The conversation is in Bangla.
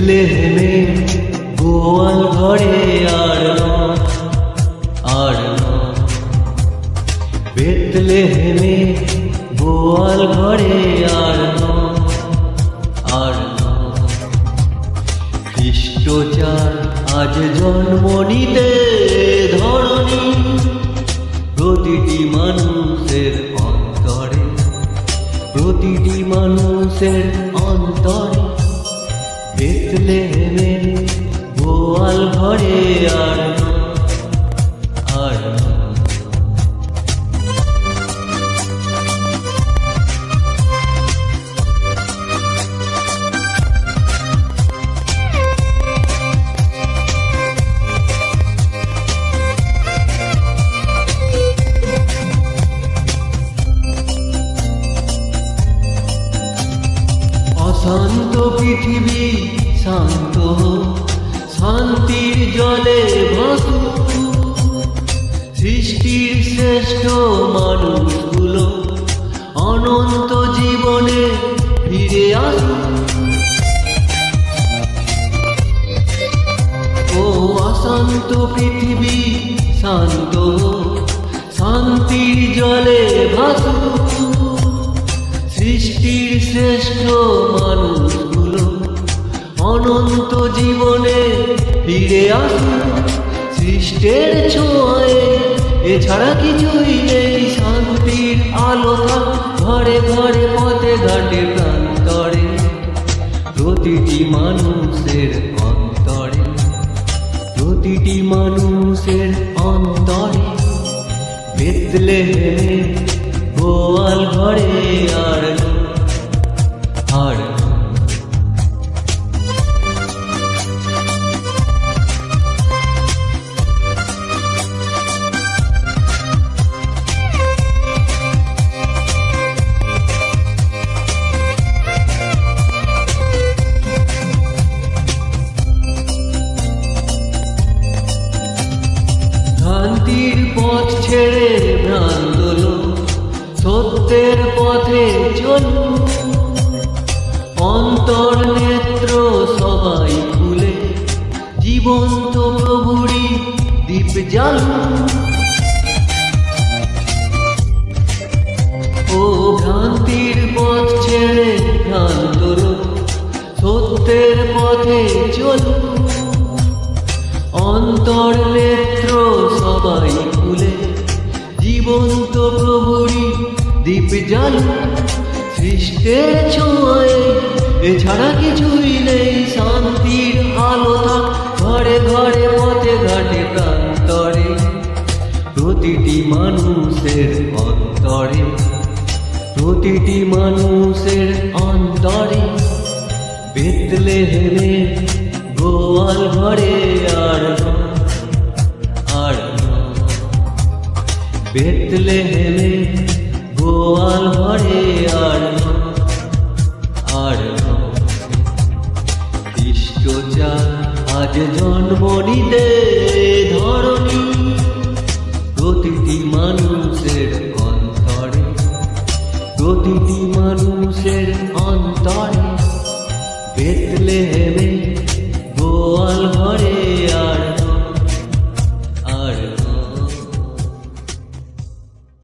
বেতলে হেমে গোয়াল ঘরে আর আর বেতলে হেমে গোয়াল ঘরে আর আর খ্রিস্টচার আজ জন্ম নিতে ধরণী প্রতিটি মানুষের অন্তরে, প্রতিটি মানুষের অন্তরে। বেতলে গোয়াল ঘরে আর আর অশান্ত পৃথিবী শান্ত, শান্তির জলে ভাসু সৃষ্টির শ্রেষ্ঠ মানুষগুলো অনন্ত জীবনে ফিরে আসুক ও অশান্ত পৃথিবী, শান্ত, শান্তির জলে ভাসুক সৃষ্টির শ্রেষ্ঠ মানুষগুলো অনন্ত জীবনে ফিরে আসুন সৃষ্টের ছোঁয়ে এছাড়া কিছুই নেই, শান্তির আলো ঘরে ঘরে পথে ঘাটে প্রান্তরে, প্রতিটি মানুষের অন্তরে, প্রতিটি মানুষের অন্তরে। বেতলে গোয়াল ঘরে পথ ছেড়ে ভ্রান্ত লোক, সত্যের পথে চলুন। অন্তর নেত্র সবাই খুলে, জীবন্ত প্রভুরি দীপ জ্বালুন। ও ভ্রান্তির পথ ছেড়ে ভ্রান্ত লোক, সত্যের পথে চলুন। অন্তর নেত্র সবাই প্রভুরি দীপ জালু সৃষ্টের ছোঁয়ায়। এছাড়া কিছুই নেই শান্তির আলো ঘরে ঘরে পথে ঘাটে প্রান্তরে। প্রতিটি মানুষের অন্তরে প্রতিটি মানুষের অন্তরে। বেতলে হেমে গোয়াল ঘরে আর নয়, বেতলে হেমে গোয়াল ঘরে আর আর নয়। খ্রিস্টচার আজ জন্ম নিতে ধরণী, প্রতিটি মানুষের অন্তরে, প্রতিটি মানুষের অন্তরে বেতলে হেমে